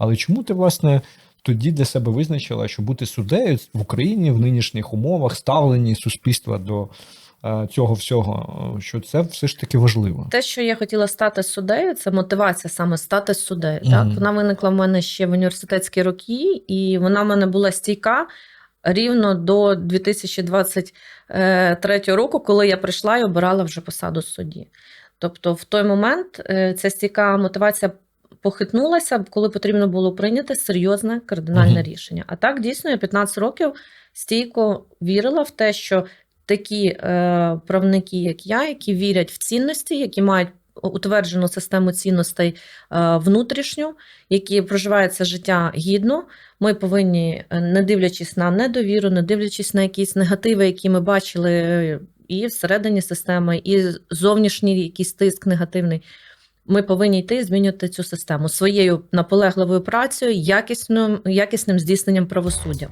Але чому ти, власне, тоді для себе визначила, що бути суддею в Україні в нинішніх умовах, ставленні суспільства до е, цього всього, е, що це все ж таки важливо? Те, що я хотіла стати суддею, це мотивація саме стати суддею. Мгм. Так вона виникла в мене ще в університетські роки, і вона в мене була стійка рівно до 2023 року, коли я прийшла і обирала вже посаду судді. Тобто, в той момент е, ця стійка мотивація похитнулася, коли потрібно було прийняти серйозне кардинальне Мгм. рішення. А так дійсно я 15 років стійко вірила в те, що такі е, правники, як я, які вірять в цінності, які мають утверджену систему цінностей е, внутрішню, які проживають це життя гідно. Ми повинні, е, не дивлячись на недовіру, не дивлячись на якісь негативи, які ми бачили е, і всередині системи, і зовнішній якийсь тиск негативний. Ми повинні йти і змінювати цю систему своєю наполегливою працею, якісним, якісним здійсненням правосуддя.